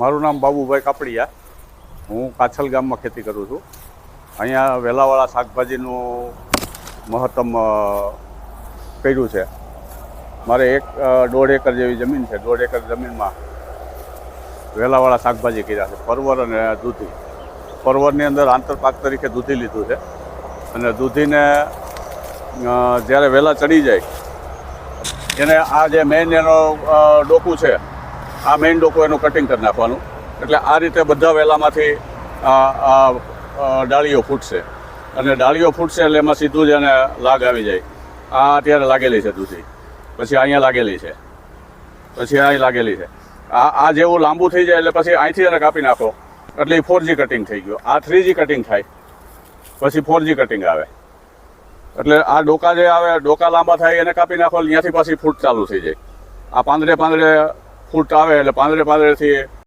મારું નામ બાબુભાઈ કાપડિયા. હું કાછલ ગામમાં ખેતી કરું છું. અહીંયા વેલાવાળા શાકભાજીનું મહત્તમ કર્યું છે. મારે એક દોઢ એકર જેવી જમીન છે. દોઢ એકર જમીનમાં વેલાવાળા શાકભાજી કર્યા છે. પરવર અને દૂધી. પરવરની અંદર આંતરપાક તરીકે દૂધી લીધું છે. અને દૂધીને જ્યારે વેલા ચડી જાય, એને આ જે મેઇન એનો ડોકું છે આ મેઇન લોકો એનું કટિંગ કરી નાખવાનું. એટલે આ રીતે બધા વેલામાંથી ડાળીઓ ફૂટશે. અને ડાળીઓ ફૂટશે એટલે એમાં સીધું જ એને લાગ આવી જાય. આ અત્યારે લાગેલી છે દૂધી. પછી અહીંયા લાગેલી છે. પછી અહીં લાગેલી છે. આ આ જેવું લાંબુ થઈ જાય એટલે પછી અહીંથી એને કાપી નાખો. એટલે એ ફોરજી કટિંગ થઈ ગયું. આ થ્રીજી કટિંગ થાય. પછી ફોરજી કટિંગ આવે. એટલે આ ડોકા જે આવે, ડોકા લાંબા થાય, એને કાપી નાખો ત્યાંથી પછી ફૂટ ચાલુ થઈ જાય. આ પાંદડે પાંદડે ફૂટ આવે એટલે પાંદડે પાંદડેથી